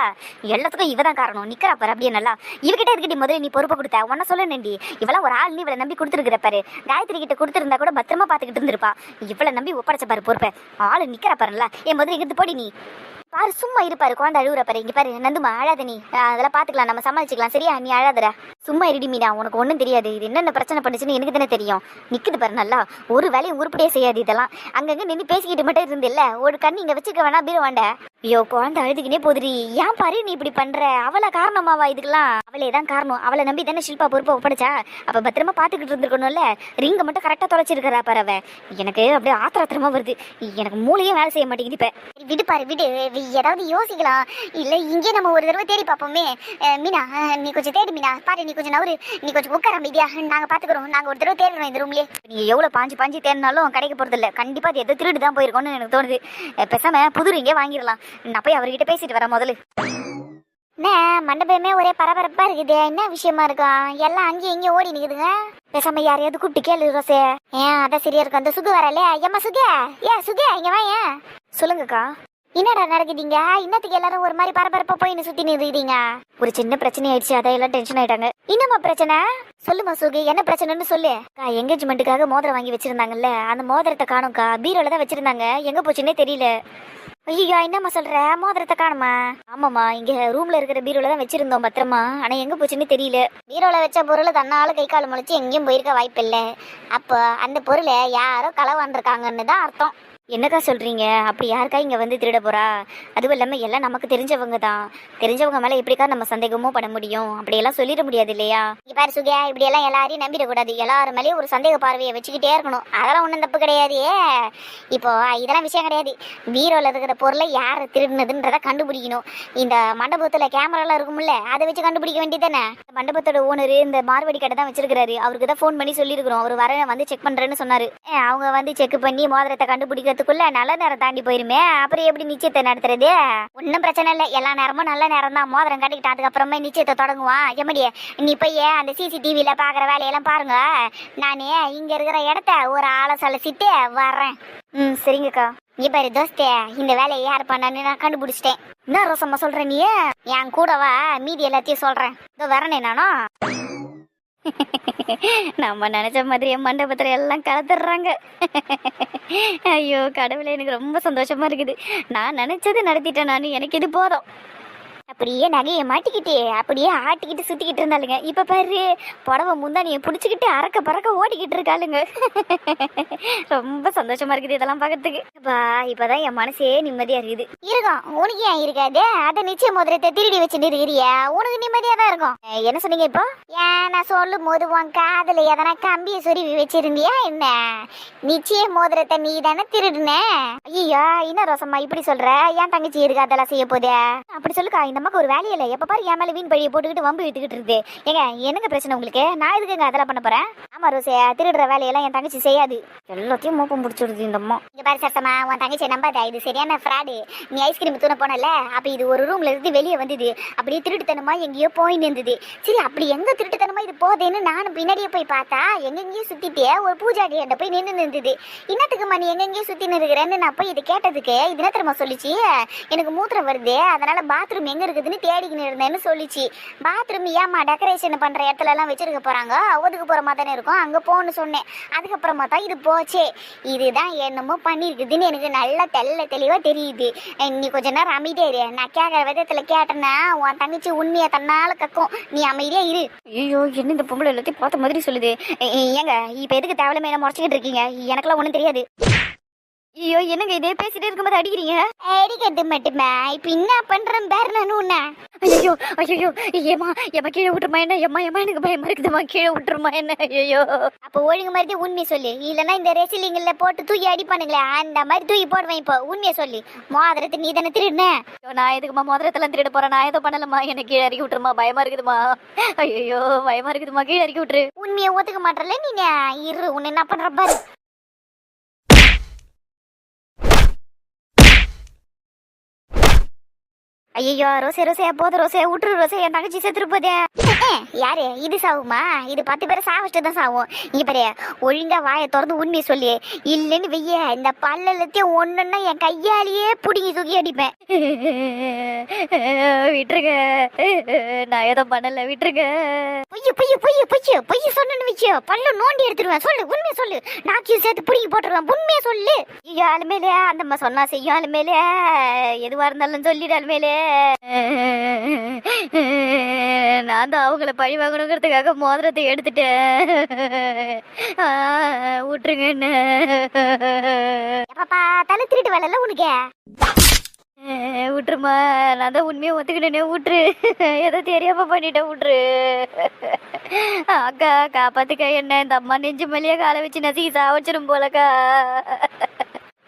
எல்லாத்துக்கும் இவ தான் காரணம். நிக்கிறா பாரு அப்படியே நல்லா. இவகிட்ட இருக்கட்டி முதல்ல நீ பொறுப்பு கொடுத்த? உன்ன சொல்லணும்டி. இவெல்லாம் ஒரு ஆள் நீ இவளை நம்பி கொடுத்துருக்கிற பாரு. காயத்ரி கிட்ட கொடுத்துருந்தா கூட பத்திரமா பாத்துக்கிட்டு இருந்திருப்பா. இவளை நம்பி ஒப்படைச்ச பாரு பொறுப்பை. ஆளு நிக்கிறா பாருல என் முதல்ல இங்கிட்டு போடி நீ. பாரு சும்மா இருப்பாரு குழந்தை அழுகுற பாரு. இங்க பாரு நந்துமா அழாத நீ. அதெல்லாம் பாத்துக்கலாம் நம்ம சமாளிச்சுக்கலாம். சரியா? நீ அழாதடா. சும்மா இருடி மீனா உனக்கு ஒண்ணும் தெரியாது. இது என்னென்ன பிரச்சனை பண்ணுச்சுன்னு எனக்கு தானே தெரியும். நிக்குது பாரு நல்லா. ஒரு வேலையும் உருப்படியே செய்யாது இதெல்லாம். அங்கங்க நின்று பேசிக்கிட்டு மட்டும் இருந்தில்ல. ஒரு கண்ணு இங்க வச்சுக்க வேணா பீரவாண்ட ஐயோ குழந்தை அழுதுகினே போதுடி ஏன் பாரு நீ இப்படி பண்ற? அவளை காரணமாவா இதுக்கெல்லாம்? அவளே தான் காரணம். அவளை நம்பி தானே ஷில்பா பொறுப்பை ஒப்படைச்சா? அப்ப பத்திரமா பாத்துக்கிட்டு இருந்திருக்கணும்ல? ரிங்க மட்டும் கரெக்டா தொலைச்சிருக்கிறா பாரு அவ. எனக்கு அப்படியே ஆத்திரத்திரமா வருது. எனக்கு மூளையே வேலை செய்ய மாட்டேங்குது இப்ப.
விடு பாரு விடு. ஏதாவது யோசிக்கலாம். இல்ல இங்கே நம்ம ஒரு தடவை தேடி பார்ப்போமே. மீனா நீ கொஞ்சம் தேடி மீனா. பாரு நீ கொஞ்சம் நவரு நீ கொஞ்சம் உட்கார அமைதியா. நாங்க பாத்துக்கிறோம் நாங்க ஒரு தடவை தேடுறோம் இந்த ரூம்லயே
நீங்க எவ்வளவு பாஞ்சு பாஞ்சு தேடினாலும் கிடைக்க போறது இல்ல கண்டிப்பா அது எதோ திருடு தான் போயிருக்கோம்னு எனக்கு தோணுது. அஹ் பேசாம புது ரிங்கே வாங்கிடலாம். நான் போய் அவர்கிட்ட பேசிட்டு வரேன் முதல்ல.
என்ன மண்டபமே ஒரே பரபரப்பா இருக்குது. என்ன விஷயமா இருக்கா? எல்லாம் அங்கேயும் இங்கேயும் ஓடி நிக்குதுங்க.
பேசாம யாரையாவது கூப்பிட்டு கேளு ரோசே
ஏன் அதான் சரியா இருக்கும் அந்த சுகு வரல. ஏம்மா சுகே? ஏ சுகே இங்க வா ஏன்?
சொல்லுங்கக்கா.
என்னடா நடக்குதுங்க? இன்னத்துக்கு எல்லாரும் ஒரு மாதிரி பரபரப்பா போய் சுத்தி நிறுத்தீங்க
ஒரு சின்ன பிரச்சனை ஆயிடுச்சு. அதான் எல்லாம் டென்ஷன் ஆயிட்டாங்க.
என்னம்மா பிரச்சனை? சொல்லுமா சுகு என்ன பிரச்சனைன்னு சொல்லு.
அக்கா என்கேஜ்மெண்ட்டுக்காக மோதிரம் வாங்கி வச்சிருந்தாங்கல்ல. அந்த மோதிரத்தை காணும்க்கா. பீரோல தான் வச்சிருந்தாங்க. எங்க போச்சுன்னே தெரியல.
ஐயோ என்னம்மா சொல்ற? மோதிரத்தை காணுமா?
ஆமாம்மா இங்க ரூம்ல இருக்கிற பீரோல தான் வச்சிருந்தோம் பத்திரமா. ஆனா எங்க போச்சுன்னு தெரியல.
பீரோல வச்ச பொருள் தன்னால கை கால் முளைச்சு எங்கேயும் போயிருக்க வாய்ப்பில்லை. அப்போ அந்த பொருளை யாரோ களவாண்டிருக்காங்கன்னு தான் அர்த்தம்.
என்னக்கா சொல்றீங்க? அப்படி யாருக்கா இங்கே வந்து திருட போறா? அதுவும் இல்லாமல் எல்லாம் நமக்கு தெரிஞ்சவங்க தான். தெரிஞ்சவங்க மேலே எப்படிக்கா நம்ம சந்தேகமும் பண்ண முடியும்? அப்படியெல்லாம் சொல்லிட முடியாது இல்லையா?
இங்க பாரு சுகியா இப்படியெல்லாம் எல்லாரையும் நம்பிடக்கூடாது. எல்லாரும் மேலேயும் ஒரு சந்தேக பார்வையை வச்சுக்கிட்டே இருக்கணும். அதெல்லாம் ஒன்றும் தப்பு கிடையாது. இப்போ இதெல்லாம் விஷயம் கிடையாது. பீரோவில் இருக்கிற பொருளை யார் திருடினதுன்றத கண்டுபிடிக்கணும். இந்த மண்டபத்துல கேமராலாம் இருக்கும்ல அதை வச்சு கண்டுபிடிக்க வேண்டியதானே
இந்த மண்டபத்தோட ஓனர் இந்த மார்வடி கடை தான் வச்சிருக்கிறாரு. அவருக்கு தான் ஃபோன் பண்ணி சொல்லியிருக்கிறோம். அவர் வர வந்து செக் பண்றேன்னு சொன்னாரு. அவங்க வந்து செக் பண்ணி மோதிரத்தை கண்டுபிடிக்கிறதுக்குள்ள நல்ல நேரம் தாண்டி போயிருமே. அப்புறம் எப்படி நிச்சயத்தை நடத்துறது?
ஒன்றும் பிரச்சனை இல்லை. எல்லா நேரமும் நல்ல நேரம் தான். மோதிரம் கட்டிக்கிட்டு அதுக்கப்புறமே நிச்சயத்தை தொடங்குவான். எம்மடி நீ போய் அந்த சிசிடிவியில் பார்க்குற வேலையெல்லாம் பாருங்க. நான் இங்கே இருக்கிற இடத்த ஒரு ஆளை சலசிட்டு வர்றேன்.
ம் சரிங்கக்கா.
நீ பாரு தோஸ்தே இந்த வேலையை யார் பண்ணான்னு நான் கண்டுபிடிச்சிட்டேன்.
என்ன ரோசம்மா சொல்ற நீ?
என் கூடவா? மீதி எல்லாத்தையும் சொல்கிறேன்
இதோ வரனே நானும் நம்ம நினைச்ச என் மண்டபத்துல எல்லாம் கலத்துடுறாங்க ஐயோ கடவுளே எனக்கு ரொம்ப சந்தோஷமா இருக்குது. நான் நினைச்சது நடத்திட்டேன் நான். எனக்கு இது போதும். அப்படியே நகையை மாட்டிக்கிட்டு அப்படியே ஆட்டிக்கிட்டு சுத்திக்கிட்டு இருந்தாளுங்க. இப்ப பாரு புடவை முந்தானியை பிடிச்சிக்கிட்டு அறக்க பறக்க ஓடிக்கிட்டு இருக்காளுங்க. ரொம்ப சந்தோஷமா இருக்குது இதெல்லாம் பார்க்கறதுக்கு. இப்பதான் என் மனசே நிம்மதியா இருக்குது.
இருக்கும் உனக்கு ஏன் இருக்காது அதை நிச்சய மோதிரத்தை திருடி வச்சுட்டு இருக்கிறியா? உனக்கு நிம்மதியாக தான் இருக்கும்.
என்ன சொன்னீங்க இப்போ?
ஏன் நான் சொல்லும் போது உன் காதில் எதனா கம்பியை சொருவி வச்சிருந்தியா என்ன? நிச்சய மோதிரத்தை நீ தானே திருடுன?
ஐயா என்ன ரோசம்மா இப்படி சொல்ற? ஏன் தங்கச்சி இருக்கு அதெல்லாம் செய்ய போதே? அப்படி சொல்லுக்கா இந்த அம்மாக்கு ஒரு வேலையே இல்லை. எப்போ பாரு என் மேலே வீண் பழியை போட்டுக்கிட்டு வம்பு விட்டுக்கிட்டு இருக்குது ஏங்க என்னங்க பிரச்சனை உங்களுக்கு? நான் எதுக்குங்க அதெல்லாம் பண்ண போகிறேன் ஆமா ரோசே திருடுற வேலையெல்லாம் என் தங்கச்சி செய்யாது. எல்லாத்தையும் மோப்பம் பிடிச்சிடுது இந்த அம்மா.
இங்கே பாரு சரசமா உன் தங்கச்சி நம்பாத. இது சரியான ஃப்ராடு நீ ஐஸ்கிரீம் தூண போனல அப்போ இது ஒரு ரூம்ல இருந்து வெளியே வந்தது. அப்படியே திருட்டுத்தனமா எங்கேயோ போய் நின்றுது சரி அப்படி எங்க திருட்டுத்தனமா இது போதேன்னு நானும் பின்னாடியே போய் பார்த்தா எங்கெங்கேயோ சுத்திட்டே ஒரு பூஜாடி என்ன போய் நின்று நின்றுது இன்னத்துக்குமா நீ எங்கெங்கேயோ சுத்தி நிறுகிறேன்னு நான் போய் இது கேட்டதுக்கு இது என்ன தெரியுமா சொல்லிச்சு? எனக்கு மூத்திரம் வருது அதனால பாத்ரூம் எங்க
எங்க இருக்குதுன்னு தேடிக்கின்னு இருந்தேன்னு சொல்லிச்சு. பாத்ரூம் ஏமா டெக்கரேஷன் பண்ற இடத்துல எல்லாம் வச்சிருக்க போறாங்க? ஒதுக்கு போற மாதிரி தானே இருக்கும்? அங்கே போகணும்னு சொன்னேன். அதுக்கப்புறமா தான் இது போச்சே. இதுதான் என்னமோ பண்ணியிருக்குதுன்னு எனக்கு நல்லா தெல்ல தெளிவாக தெரியுது. நீ கொஞ்ச நேரம் அமைதியாக இரு. நான் கேட்குற விதத்துல கேட்டேன்னா உன் தங்கச்சி உண்மையை தன்னால கக்கும். நீ அமைதியா இரு.
ஐயோ என்ன இந்த பொம்பளை எல்லாத்தையும் பார்த்த மாதிரி சொல்லுது. ஏங்க இப்போ எதுக்கு தேவையில்லாம என்ன முறைச்சிக்கிட்டு இருக்கீங்க? எனக்கெல்லாம் ஒன்றும் தெரியாது. ஐயோ என்னங்க இதே? பேசிட்டே இருக்கும்போது அடிக்கிறீங்க?
அடிக்கிறது மட்டுமே? இப்ப என்ன பண்றேன் பேர் நான் உன்ன.
ஐயோ ஐயோ ஏமா ஏமா கீழே விட்டுருமா என்ன? ஏமா ஏமா எனக்கு பயமா இருக்குதுமா கீழே விட்டுருமா என்ன? ஐயோ
அப்போ ஒழுங்கு மாதிரி உண்மை சொல்லு. இல்லைன்னா இந்த ரெசிலிங்கில் போட்டு தூக்கி அடிப்பானுங்களே அந்த மாதிரி தூக்கி போடுவேன் இப்போ. உண்மையை சொல்லி. மோதிரத்தை நீ தானே திருடுன?
நான் எதுக்குமா முதலத்தெல்லாம் திருட போறேன்? நான் ஏதோ பண்ணலமா எனக்கு கீழே இறக்கி விட்டுருமா. பயமா இருக்குதுமா ஐயோ பயமா இருக்குதுமா கீழே இறக்கி விட்டுரு.
உண்மையை ஒத்துக்க மாட்டல நீ இரு உன்னை என்ன பண்ற பாரு.
ஐயோ ரோசே ரோசே போதும் ரோசே விட்டுரு ரோசே என் தங்கச்சி செத்துரு போதே.
யாரு? இது சாவுமா? இது பத்து பேரை சாவச்சிட்டு தான் சாவும். இங்க பாரு ஒழுங்கா வாயை திறந்து உண்மையை சொல்லி. இல்லைன்னு வெய்ய இந்த பல்லலத்தையும் ஒண்ணுன்னா என் கையாலேயே புடிங்கி தூக்கி அடிப்பேன்.
விட்டுருங்க. நான் ஏதோ பண்ணல விட்டுருங்க.
பொய்ய பொய்ய பொய்ய பொய்ய பொய்ய சொன்னு வச்சியோ பல்ல நோண்டி எடுத்துருவேன். சொல்லு உண்மையை சொல்லு. நாக்கியும் சேர்த்து புடிங்கி போட்டுருவேன். உண்மையை சொல்லு.
ஆளுமேலே அந்த அம்மா சொன்னா செய்யும் ஆளுமேலே எதுவா இருந்தாலும் சொல்லிடு ஆளுமேலே நான் தான் அவங்கள பழி வாங்கணுங்கிறதுக்காக மோதிரத்தை எடுத்துட்டேன் ஆ, விட்டுருங்க என்ன
எப்ப பார்த்தாலும் திருட்டு வேலைல உனக்கு.
விட்டுருமா நான் தான் உண்மையை ஒத்துக்கிட்டேனே விட்டுரு ஏதோ தெரியாம பண்ணிட்டேன் விட்டுரு அக்கா காப்பாத்துக்க என்ன. இந்த அம்மா நெஞ்சு மல்லியா காலை வச்சு நசுக்கி சாவச்சிடும் போலக்கா.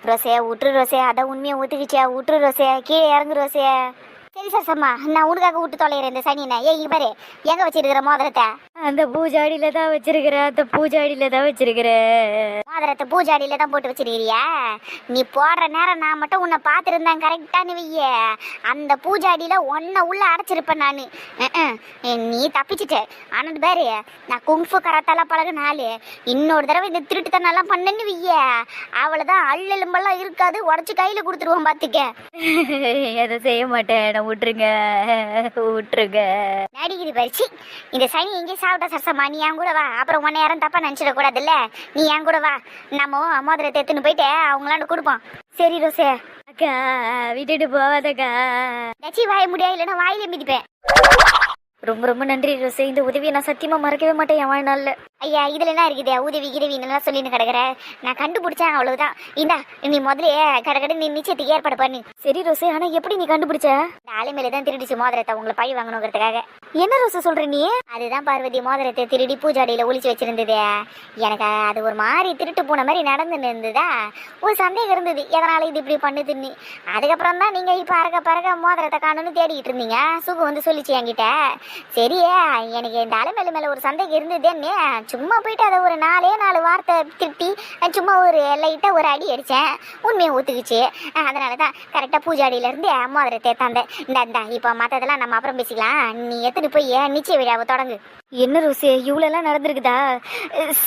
ரோசையா விட்டுரு ரோசையா. அதான் உண்மையை ஒத்துக்கிச்சியா? விட்டுரு ரோசையா கீழே இறங்கு ரோசையா. சரி சார் சம்மா நான் உனக்காக விட்டு தொலைகிறேன் இந்த சனினை ஏய் இங்க பாரு. எங்க வச்சிருக்கிற மோதிரத்தை?
அந்த பூஜாடியில தான் வச்சிருக்கிறேன் அந்த பூஜாடியில தான் வச்சிருக்கிறேன்
மோதிரத்தை பூஜாடியில தான் போட்டு வச்சிருக்கிறியா? நீ போடுற நேரம் நான் மட்டும் உன்னை பார்த்துருந்தேன் கரெக்டானு வைய அந்த பூஜாடியில உன்னை உள்ள அடைச்சிருப்பேன் நான். நீ தப்பிச்சிட்ட. ஆனால் பாரு நான் குங்ஃபு கராத்தால பழகுன ஆளு. இன்னொரு தடவை இந்த திருட்டுத்தனெல்லாம் பண்ணேன்னு வைய அவ்வளோதான் அள்ளெலும்பெல்லாம் இருக்காது உடச்சி கையில் கொடுத்துருவோம் பார்த்துக்க [LAUGHS]
எதை செய்ய மாட்டேன் விட்டுருங்க. விட்டுருங்க.
நடிக்குது பறிச்சு இந்த சனி எங்கேயும் சாப்பிட்டா சரசம்மா நீ என் கூட வா. அப்புறம் உன்னை யாரும் தப்பா நினச்சிடக்கூடாதுல்ல? நீ என் கூட வா. நம்ம மோதிரத்தை எடுத்துன்னு போயிட்டு அவங்களாண்ட கொடுப்போம். சரி ரோசே
அக்கா விட்டுட்டு போவாதக்கா
நச்சி வாய முடியாது இல்லைன்னா வாயிலே மிதிப்பேன்.
ரொம்ப ரொம்ப நன்றி ரோசே இந்த உதவியை நான் சத்தியமா மறக்கவே மாட்டேன் என் வாழ்நாள்ல.
ஐயா இதுல என்ன இருக்குது? உதவி கிதவின்னு சொல்லின்னு கிடக்குற? நான் கண்டுபிடிச்சேன் அவ்வளவுதான். இந்தா நீ முதல்ல கடகட நீ நிச்சயத்துக்கு ஏற்பாடு பண்ணு.
சரி ரோசே ஆனா எப்படி நீ கண்டுபிடிச்ச?
இந்த ஆளுமையில தான் திருடிச்சு மோதிரத்தை உங்களை பழி வாங்கணுங்கிறதுக்காக.
என்ன ரோசே சொல்ற நீ?
அதுதான் பார்வதி மோதிரத்தை திருடி பூஜாடியில ஒளிச்சு வச்சிருந்தது. எனக்கு அது ஒரு மாதிரி திருட்டு போன மாதிரி நடந்துன்னு இருந்ததா? ஒரு சந்தேகம் இருந்தது. எதனால இது இப்படி பண்ணுதுன்னு அதுக்கப்புறம் தான் நீங்க இப்ப அறக்க பறக்க மோதிரத்தை காணும்னு தேடிட்டு இருந்தீங்க. சுகு வந்து சொல்லிச்சு என்கிட்ட. சரியே எனக்கு இந்த அலைமேல மேல ஒரு சந்தேகம் இருந்ததுன்னு சும்மா போயிட்டு அதை ஒரு நாலே நாலு வார்த்தை திருப்பி சும்மா ஒரு லைட்டா ஒரு அடி அடிச்சேன். உண்மையை ஒத்துக்குச்சு. அதனால தான் கரெக்டாக பூஜாடியில இருந்து மோதிரத்தை தந்தேன். இந்த இந்த இப்போ மற்றதெல்லாம் நம்ம அப்புறம் பேசிக்கலாம். நீ எத்தனை போய் நிச்சய விழாவை தொடங்கு.
என்ன ரோசே இவ்வளோலாம் எல்லாம் நடந்திருக்குதா?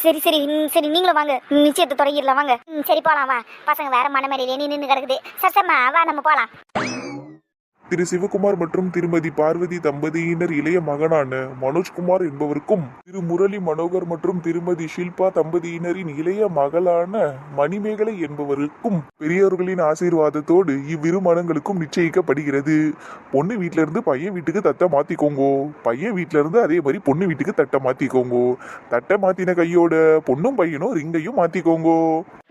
சரி சரி சரி நீங்களும் வாங்க. நிச்சயத்தை தொடங்கிடலாம் வாங்க.
சரி போலாம் வா. பசங்க வேற மனமேடையிலே நின்று கிடக்குது. சசம்மா வா நம்ம போலாம்.
திரு சிவகுமார் மற்றும் திருமதி பார்வதி தம்பதியினர் இளைய மகனான மனோஜ்குமார் என்பவருக்கும் திரு முரளி மனோகர் மற்றும் திருமதி ஷில்பா தம்பதியினரின் இளைய மகளான மணிமேகலை என்பவருக்கும் பெரியவர்களின் ஆசீர்வாதத்தோடு இவ்விரு மனங்களுக்கும் நிச்சயிக்கப்படுகிறது. பொண்ணு வீட்ல இருந்து பையன் வீட்டுக்கு தட்டை மாத்திக்கோங்கோ. பையன் வீட்ல இருந்து அதே மாதிரி பொண்ணு வீட்டுக்கு தட்டை மாத்திக்கோங்கோ. தட்டை மாத்தின கையோட பொண்ணும் பையனும் ரிங்கையும் மாத்திக்கோங்கோ.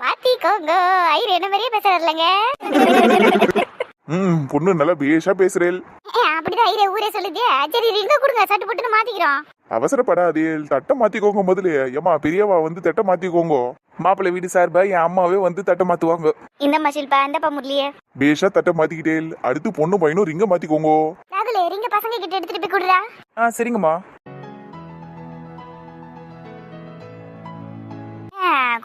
மாத்திக்கோங்கோ. ஐயர் என்ன மாதிரியே பேசுறாருலங்க?
ம் பொண்ணு நல்லா பேஷா பேசுறேன்
ஏ, அப்படிதான் ஐயரே ஊரே சொல்லுதே. சரி ரிங்க கொடுங்க சட்டு போட்டுன்னு மாத்திக்கிறோம்.
அவசரப்படாதே தட்டை மாத்திக்கோங்க முதல்ல. ஏமா பெரியவா வந்து தட்டை மாத்திக்கோங்க. மாப்பிள்ளை வீடு சார்பா என் அம்மாவே வந்து தட்டை மாத்துவாங்க.
இந்த மசில்பா இந்த முரளியே.
பேஷா தட்டை மாத்திக்கிட்டேல். அடுத்து பொண்ணு பையனும் ரிங்க மாத்திக்கோங்க.
ராகுலே ரிங்க பசங்க கிட்ட எடுத்துட்டு போய் கொடுறா.
ஆ சரிங்கம்மா.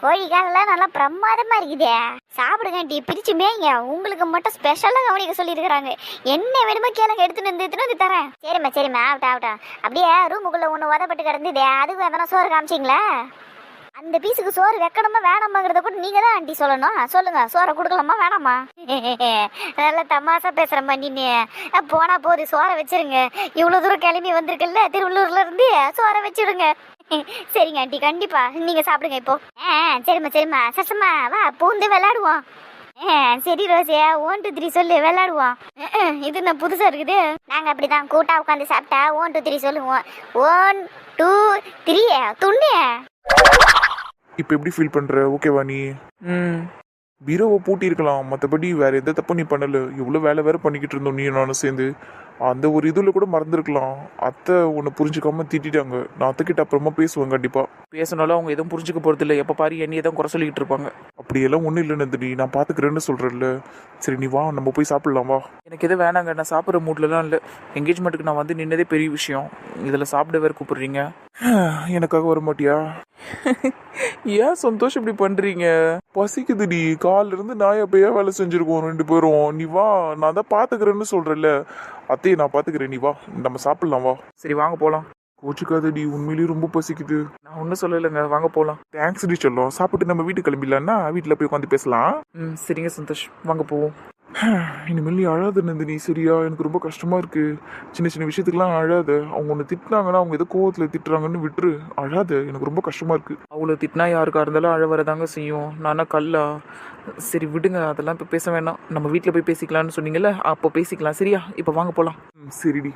கோழிக்காலெல்லாம் நல்லா பிரமாதமா இருக்குதே. சாப்பிடுங்க டி பிரிச்சு மேய்ங்க. உங்களுக்கு மட்டும் ஸ்பெஷலாக கவனிக்க சொல்லியிருக்கிறாங்க. என்ன வேணுமோ கேளுங்க எடுத்துட்டு வந்து எடுத்துட்டு வந்து தரேன். சரிம்மா சரிம்மா ஆகட்டும் ஆகட்டும். அப்படியே ரூமுக்குள்ள ஒன்று உதப்பட்டு கிடந்துதே அதுக்கு எதனா சோறு காமிச்சிங்களா?
அந்த பீஸுக்கு சோறு வைக்கணுமா வேணாமாங்கிறத கூட நீங்க தான் ஆண்டி சொல்லணும். சொல்லுங்க சோறை கொடுக்கலாமா வேணாமா? [LAUGHS] நல்லா தமாசா பேசுற நீ போனா போது சோறை வச்சிருங்க. இவ்வளவு தூரம் கிளம்பி வந்திருக்குல்ல திருவள்ளூர்ல இருந்து சோறை வச்சிருங்க சரிங்க ஆண்டி கண்டிப்பா. நீங்க சாப்பிடுங்க இப்போ. ஆ சரிம்மா சரிம்மா. சசம்மா வா பூந்து விளையாடுவோம். சரி ரோசியா ஒன் டூ த்ரீ சொல்லு அஹ், இது என்ன புதுசா இருக்குது? நாங்க அப்படிதான் கூட்டா உட்காந்து சாப்பிட்டா ஒன் டூ த்ரீ சொல்லுவோம். ஒன் டூ த்ரீ துண்ணு
இப்போ எப்படி ஃபீல் பண்ற? ஓகேவா நீ?
ம்.
பீரோவை பூட்டி இருக்கலாம் மற்றபடி வேற எந்த தப்பும் நீ பண்ணல. எவ்வளோ வேலை வேற பண்ணிக்கிட்டு இருந்தோம் நீ நானும் சேர்ந்து. அந்த ஒரு இதில் கூட மறந்துருக்கலாம். அத்தை உன்னை புரிஞ்சுக்காம திட்டிட்டாங்க. நான் அத்தை கிட்ட அப்புறமா பேசுவேன் கண்டிப்பா.
பேசினாலும் அவங்க எதுவும் புரிஞ்சுக்க போகிறது இல்லை எப்போ பாரு என்னையே தான் குறை சொல்லிக்கிட்டு இருப்பாங்க.
அப்படியெல்லாம் ஒன்றும் இல்லை நந்தினி. நான் பார்த்துக்கிறேன்னு சொல்கிறேன்ல சரி நீ வா நம்ம போய் சாப்பிடலாம் வா.
எனக்கு எதுவும் வேணாங்க. நான் சாப்பிட்ற மூட்லலாம் இல்லை. என்கேஜ்மெண்ட்டுக்கு நான் வந்து நின்னதே பெரிய விஷயம். இதில் சாப்பிட வேறு கூப்பிடுறீங்க. [SIGHS]
எனக்காக வர மாட்டியா [LAUGHS]
ஏன் சந்தோஷம் இப்படி பண்ணுறீங்க
பசிக்குதுடி. காலிலிருந்து இருந்து நாயா வேலை செஞ்சுருக்கோம் ரெண்டு பேரும். நீ வா நான் தான் பார்த்துக்கிறேன்னு சொல்கிறல்ல அத்தையை நான் பார்த்துக்கிறேன் நீ வா நம்ம சாப்பிட்லாம் வா.
சரி வாங்க போகலாம்
கோச்சுக்காதடி உண்மையிலேயே ரொம்ப பசிக்குது.
நான் ஒன்றும் சொல்லலைங்க வாங்க போகலாம்
தேங்க்ஸ் டி சொல்லும். சாப்பிட்டு நம்ம வீட்டுக்கு கிளம்பிடலான்னா வீட்டில் போய் உட்காந்து பேசலாம்.
ம் சரிங்க சந்தோஷ். வாங்க போவோம். [SIGHS]
இனிமேல் நீ அழாத நந்தினி. சரியா? எனக்கு ரொம்ப கஷ்டமாக இருக்குது சின்ன சின்ன விஷயத்துக்குலாம் அழாத. அவங்க ஒன்று திட்டினாங்கன்னா அவங்க ஏதோ கோவத்தில் திட்டுறாங்கன்னு விட்டுரு. அழாத. எனக்கு ரொம்ப கஷ்டமாக இருக்குது
அவ்வளோ திட்டினா யாருக்கா இருந்தாலும் அழ வரதாங்க செய்யும். நானா கல்லா? சரி விடுங்க. அதெல்லாம் இப்போ பேச வேணாம். நம்ம வீட்டில் போய் பேசிக்கலாம்னு சொன்னீங்கல்ல அப்போ பேசிக்கலாம். சரியா? இப்போ வாங்க போகலாம்
ம், சரிடி.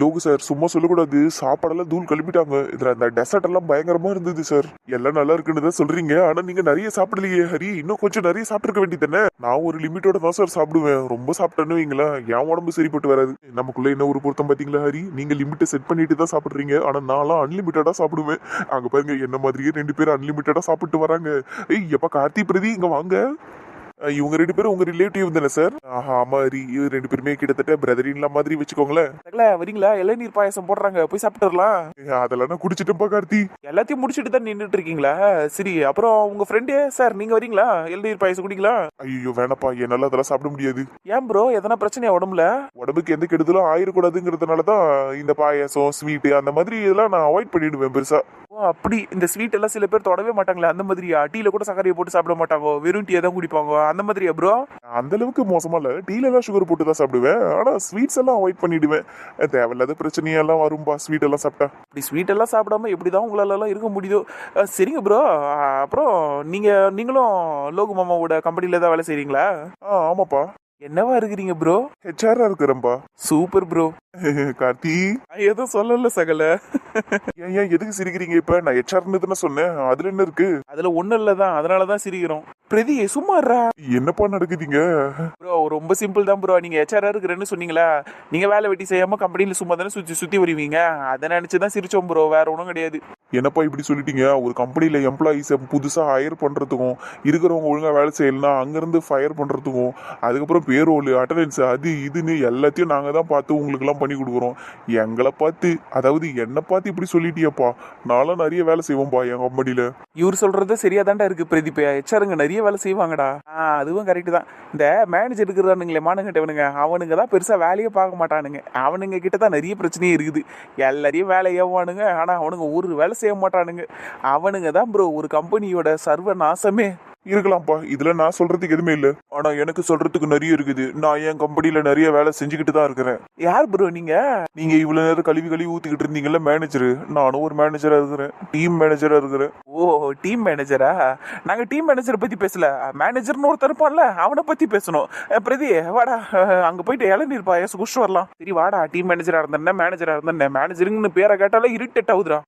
லோகு சார் சும்மா சொல்லக்கூடாது. சாப்பாடெல்லாம் தூள் கழுப்பிட்டாங்க இதுல அந்த டெசர்ட் எல்லாம் பயங்கரமா இருந்தது சார். எல்லாம் நல்லா இருக்குன்னு தான் சொல்றீங்க. ஆனா நீங்க நிறைய சாப்பிடலையே ஹரி. இன்னும் கொஞ்சம் நிறைய சாப்பிட்டுருக்க வேண்டியதானே நான் ஒரு லிமிட்டோட தான் சார் சாப்பிடுவேன். ரொம்ப சாப்பிட்டேன்னு வைங்களேன். என் உடம்பு சரிப்பட்டு வராது. நமக்குள்ள என்ன ஒரு பொருத்தம் பாத்தீங்களா ஹரி? நீங்க லிமிட்டை செட் பண்ணிட்டு தான் சாப்பிடுறீங்க. ஆனா நான்லாம் அன்லிமிட்டடா சாப்பிடுவேன். அங்க பாருங்க என்ன மாதிரியே ரெண்டு பேரும் அன்லிமிட்டடா சாப்பிட்டு வராங்க. ஏய் எப்ப கார்த்தி பிரதி இங்க வாங்க. இவங்க ரெண்டு பேரும் உங்க ரிலேட்டிவ் தானே சார் ஆஹா ஆமா ஹரி இவங்க ரெண்டு பேருமே கிட்டத்தட்ட பிரதரின்ல மாதிரி வச்சுக்கோங்களேன்.
வரீங்களா? இளநீர் பாயசம் போடுறாங்க போய் சாப்பிட்டு வரலாம்
ஏய், அதெல்லாம் நான் குடிச்சிட்டேன்ப்பா கார்த்தி.
எல்லாத்தையும் முடிச்சுட்டு தான் நின்றுட்டு இருக்கீங்களா சரி அப்புறம் உங்க ஃப்ரெண்டு சார் நீங்க வரீங்களா? இளநீர் பாயசம் குடிங்களா
ஐயோ வேணப்பா என்னால அதெல்லாம் சாப்பிட முடியாது.
ஏன் ப்ரோ எதனா பிரச்சனையா உடம்புல?
உடம்புக்கு எந்த கெடுதலும் ஆயிடக்கூடாதுங்கிறதுனால தான் இந்த பாயாசம் ஸ்வீட் அந்த மாதிரி இதெல்லாம் நான் அவாய்ட் பண்ணிடுவேன் பெருசா.
ஓ அப்படி இந்த ஸ்வீட் எல்லாம் சில பேர் தொடவே மாட்டாங்களே அந்த மாதிரியா? டீல கூட சர்க்கரையை போட்டு சாப்பிட மாட்டாங்க? வெறும் டீயை தான் குடிப்பாங்க? அந்த மாதிரியா ப்ரோ
அந்த அளவுக்கு மோசமா இல்ல. டீல எல்லாம் சுகர் போட்டு தான் சாப்பிடுவேன். ஆனா ஸ்வீட்ஸ் எல்லாம் அவாய்ட் பண்ணிடுவேன். தேவையில்லாத பிரச்சனையெல்லாம் வரும்பா ஸ்வீட் எல்லாம் சாப்பிட்டா.
இப்படி ஸ்வீட் எல்லாம் சாப்பிடாம எப்படிதான் உங்களால எல்லாம் இருக்க முடியுதோ? சரிங்க ப்ரோ அப்புறம் நீங்க நீங்களும் லோகு மாமாவோட கம்பெனில தான் வேலை செய்றீங்களா?
ஆமாப்பா.
என்னவா இருக்கிறீங்க ப்ரோ
ஹெச்ஆரா இருக்கிறேன்ப்பா
சூப்பர் ப்ரோ [LAUGHS]
கார்த்தி.
எதுவும் சொல்லல சகல.
ஏன் ஏன் எதுக்கு சிரிக்கிறீங்க இப்ப? நான் ஹெச்ஆர்னு தானே சொன்னேன். அதுல என்ன இருக்கு?
அதுல ஒண்ணும் இல்லதான் அதனாலதான் சிரிக்கிறோம். பிரதி சும்மா இருடா.
என்னப்பா நடக்குதுங்க?
ப்ரோ ரொம்ப சிம்பிள் தான் ப்ரோ நீங்க ஹெச்ஆரா இருக்கிறேன்னு சொன்னீங்களா? நீங்க வேலை வெட்டி செய்யாம கம்பெனில சும்மா தானே சுத்தி சுத்தி வருவீங்க? அதை நினைச்சு தான் சிரிச்சோம் ப்ரோ வேற ஒன்றும் கிடையாது.
என்னப்பா இப்படி சொல்லிட்டீங்க? ஒரு கம்பெனில எம்ப்ளாயிஸை புதுசா ஹையர் பண்றதுக்கும் இருக்கிறவங்க ஒழுங்கா வேலை செய்யலனா அங்கிருந்து ஃபயர் பண்றதுக்கும் அதுக்கப்புறம் பேரோல் அட்டண்டன்ஸ் அது இதுன்னு எல்லாத்தையும் நாங்கள் தான் பார்த்து உங்களுக்குலாம் பண்ணி கொடுக்குறோம். எங்களை பார்த்து அதாவது என்னை பார்த்து இப்படி சொல்லிட்டியப்பா. நான்லாம் நிறைய வேலை செய்வோம்ப்பா என் கம்பெனியில்
இவர் சொல்கிறது சரியாக தாண்டா இருக்குது பிரதீப் ஹெச்ஆருங்க நிறைய வேலை செய்வாங்கடா. ஆ அதுவும் கரெக்டு தான். இந்த மேனேஜர் இருக்கிறானுங்களே மானுங்கிட்டவனுங்க. அவனுங்க தான் பெருசாக வேலையை பார்க்க மாட்டானுங்க. அவனுங்க கிட்ட தான் நிறைய பிரச்சனையே இருக்குது. எல்லாரையும் வேலை ஏவானுங்க ஆனால் அவனுங்க ஒரு வேலை செய்ய மாட்டானுங்க. அவனுங்க தான் ப்ரோ ஒரு கம்பெனியோட சர்வ நாசமே
இருக்கலாம்ப்பா. இதுல நான் சொல்றதுக்கு எதுவுமே இல்ல. ஆனா எனக்கு சொல்றதுக்கு நிறைய இருக்குது. நான் என் கம்பெனில நிறைய வேலை செஞ்சுக்கிட்டு தான் இருக்கிறேன்.
யார் ப்ரோ நீங்க?
நீங்க இவ்வளவு நேரம் கழுவி கழுவி ஊத்திக்கிட்டு இருந்தீங்கல்ல மேனேஜர் நானும் ஒரு மேனேஜரா இருக்கிறேன். டீம் மேனேஜரா இருக்கிறேன்.
ஓ டீம் மேனேஜரா நாங்க டீம் மேனேஜரை பத்தி பேசல. மேனேஜர்னு ஒருத்தர் இருப்பான்ல அவனை பத்தி பேசணும். பிரதி வாடா. அங்க போயிட்டு இளநீர் பாயசம் குடிச்சிட்டு வரலாம். சரி வாடா. டீம் மேனேஜரா இருந்தேன் மேனேஜரா இருந்தேன் மேனேஜருங்கன்னு பேரை கேட்டாலே இரிட்டேட் ஆகுதுடா.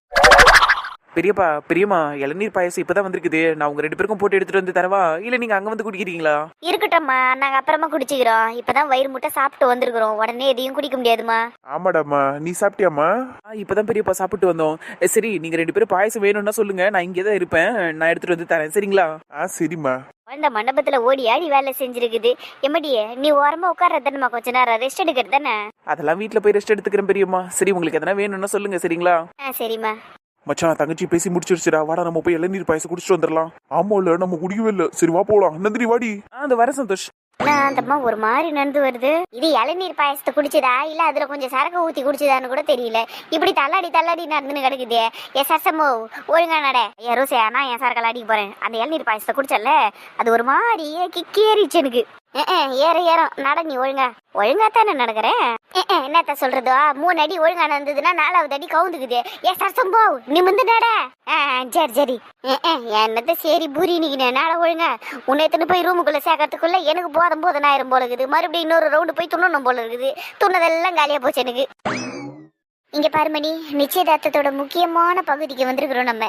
பெரியப்பா பெரியம்மா இளநீர் பாயசம் இப்பதான் வந்திருக்குது. நான் உங்க ரெண்டு பேருக்கும் போட்டு எடுத்துட்டு வந்து தரவா இல்ல நீங்க அங்க வந்து குடிக்கிறீங்களா?
இருக்கட்டும்மா நாங்க அப்புறமா குடிச்சுக்கிறோம். இப்பதான் வயிறு முட்டை சாப்பிட்டு வந்திருக்கிறோம். உடனே எதையும் குடிக்க முடியாதுமா
ஆமாடாம்மா நீ சாப்பிட்டியாம்மா?
ஆ, இப்பதான் பெரியப்பா சாப்பிட்டு வந்தோம். அஹ் சரி நீங்க ரெண்டு பேரும் பாயசம் வேணும்னா சொல்லுங்க. நான் இங்கே தான் இருப்பேன். நான் எடுத்துட்டு வந்து தரேன். சரிங்களா?
ஆ சரிம்மா.
இந்த மண்டபத்துல ஓடி ஆடி வேலை செஞ்சிருக்குது. எம்மடியே நீ ஓரமா உட்கார்றதுமா கொஞ்ச நேரம் ரெஸ்ட் எடுக்கிறது தானே?
அதெல்லாம் வீட்ல போய் ரெஸ்ட் எடுத்துக்கிறேன் பெரியம்மா. சரி உங்களுக்கு எதனா வேணும்னா சொல்லுங்க. சரிங்களா?
ஆ சரிம்மா.
மச்சான் தங்கச்சி பேசி முடிச்சிருச்சுடா. வாடா நம்ம போய் இளநீர் பாயசம் குடிச்சிட்டு வந்துடலாம் ஆமா இல்ல நம்ம குடிக்கவே இல்ல. சரி வா போலாம். நந்தினி வாடி.
ஆ அந்த வர சந்தோஷ்.
நான் அந்தம்மா ஒரு மாதிரி நடந்து வருது. இது இளநீர் பாயசத்தை குடிச்சதா? இல்ல அதுல கொஞ்சம் சரக்கு ஊத்தி குடிச்சதான்னு கூட தெரியல. இப்படி தள்ளாடி தள்ளாடி நடந்துன்னு கிடக்குது. ஏ சசமோ ஒழுங்கா நட. ஏ ரோசே நான் என் சரக்கெல்லாம் அடிக்க போறேன். அந்த இளநீர் பாயசத்தை குடிச்சல அது ஒரு மாதிரி கிக்கேறிச்சு எனக்கு. ஏற ஏறும் நட நீ ஒழுங்கா. ஒழுங்கா தானே நடக்கிறேன் என்னத்த சொல்றதோ? மூணு அடி ஒழுங்கா நடந்ததுன்னா நாலாவது அடி கவுந்துக்குது. ஏ சரசம்போ நிமிந்து நட. சரி சரி. என்னத்த சரி பூரி இன்னைக்கு நட ஒழுங்கா. உன்னை எத்தனை போய் ரூமுக்குள்ள சேர்க்கறதுக்குள்ள எனக்கு போதும் போதும் ஆயிரம் போல இருக்குது. மறுபடியும் இன்னொரு ரவுண்டு போய் துண்ணணும் போல இருக்குது. துண்ணதெல்லாம் காலியா போச்சு எனக்கு. இங்க பாருமணி நிச்சயதார்த்தத்தோட முக்கியமான பகுதிக்கு வந்திருக்கிறோம் நம்ம.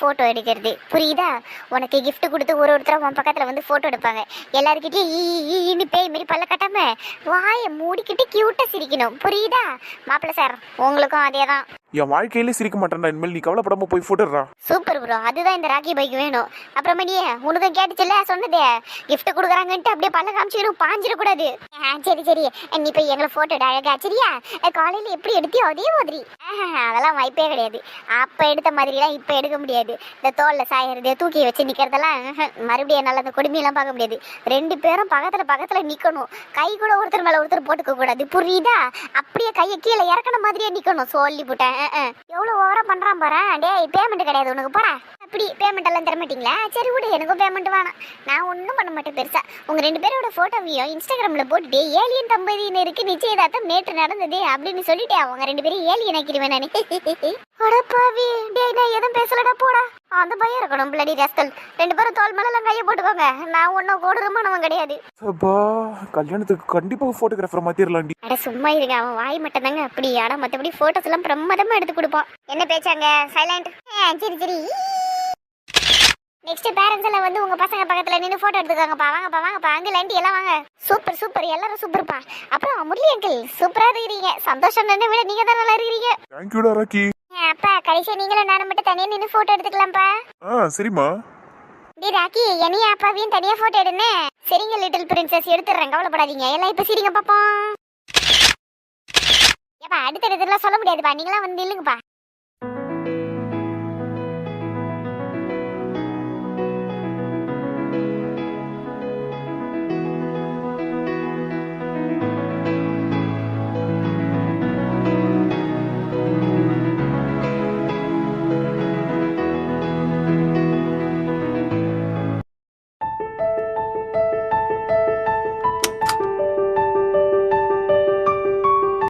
போட்டோ எடுக்கிறது. புரியுதா? உனக்கு கிஃப்ட் கொடுத்து ஒரு ஒருத்தரும் உன் பக்கத்துல வந்து போட்டோ எடுப்பாங்க. எல்லாருக்கிட்டையும் ஈ ஈ, ஈன்னு பேய் மாரி பல்ல கட்டாம வாயை மூடிக்கிட்டு க்யூட்டாக சிரிக்கணும். புரியுதா? மாப்பிள்ள சார் உங்களுக்கும் அதே தான்
என் வாழ்க்கையிலே சிரிக்க மாட்டேன்டா இனிமேல். நீ கவலைப்படாம போய் போட்டுடுறா.
Super bro. அதுதான் இந்த ராக்கி பைக் வேணும். அப்புறம் நீ உனக்கு கேட்டுச்சுல்ல சொன்னதே. கிஃப்ட் கொடுக்குறாங்கன்ட்டு அப்படியே பல்ல காமிச்சிடும் பாஞ்சிடக்கூடாது. சரி சரி. நீ போய் எங்களை போட்டோ அழகா. சரியா? காலையில எப்படி எடுத்தியோ அதே மாதிரி. அதெல்லாம் வாய்ப்பே கிடையாது. அப்ப எடுத்த மாதிரிலாம் இப்ப எடுக்க முடியாது. இந்த தோல்ல சாயறது தூக்கி வச்சு நிக்கிறதெல்லாம் மறுபடியும் என்னால அந்த கொடுமையெல்லாம் பார்க்க முடியாது. ரெண்டு பேரும் பக்கத்துல பக்கத்துல நிக்கணும். கை கூட ஒருத்தர் மேல ஒருத்தர் போட்டுக்க கூடாது. புரியுதா? அப்படியே கையை கீழே இறக்கின மாதிரியே நிக்கணும். சொல்லி போட்டேன். எவ்வளவு ஓவரா பண்றான் பாரு. டேய் பேமெண்ட் கிடையாது உனக்கு. போடா. அப்படி பேமெண்ட் எல்லாம் தர மாட்டீங்களா? சரி விடு. எனக்கும் பேமெண்ட் வேணாம். நான் ஒன்றும் பண்ண மாட்டேன் பெருசா. உங்க ரெண்டு பேரோட போட்டோவையும் இன்ஸ்டாகிராம்ல போட்டுட்டு ஏலியன் தம்பதியினருக்கு நிச்சயதார்த்தம் நேற்று நடந்தது அப்படின்னு சொல்லிட்டு அவங்க ரெண்டு பேரும் ஏலியன் ஆக்கிடுவேன் நான். [LAUGHS] அடப்பாவி டேய் நான் எதுவும் பேசலடா போடா. அந்த பையன் இருக்கணும் பிளடி ரஸ்கல் ரெண்டு பேரும் தோல் மேல கையை போட்டுக்கோங்க. நான் ஒன்றும் கொடூரமானவன் கிடையாது.
அப்பா கல்யாணத்துக்கு கண்டிப்பா போட்டோகிராஃபர்
அட சும்மா இருங்க. அவன் வாய் மட்டும் தாங்க. அப்படி ஆனா மத்தபடி போட்டோஸ் எல்லாம் பிரமாதமா எடுத்து கொடுப்பான். என்ன பேச்சாங்க? சைலண்ட் சரி சரி. நெக்ஸ்ட் பேரண்ட்ஸ் எல்லாம் வந்து உங்க பசங்க பக்கத்துல நின்று போட்டோ எடுத்துக்காங்கப்பா. வாங்கப்பா வாங்கப்பா. அங்கிள் ஆண்டி எல்லாம் வாங்க. சூப்பர் சூப்பர் எல்லாரும் சூப்பர்ப்பா அப்புறம் முரளி அங்கிள் சூப்பரா இருக்கிறீங்க. சந்தோஷம் நின்று விட நீங்க தான் நல்லா இருக்கிறீங்க.
தேங்க்யூடா ராக்கி.
ஏன் அப்பா கடைசியா நீங்களும் நானும் மட்டும் தனியா நின்று போட்டோ எடுத்துக்கலாம்ப்பா.
ஆ சரிம்மா.
டி ராக்கி என்னையும் அப்பாவையும் தனியா போட்டோ எடுன்னு. சரிங்க லிட்டில் பிரின்சஸ் எடுத்துடுறேன். கவலைப்படாதீங்க. எல்லாம் இப்ப சிரிங்க பாப்போம். ஏப்பா அடுத்த இடத்துல சொல்ல முடியாதுப்பா. நீங்களாம் வந்து நில்லுங்கப்பா.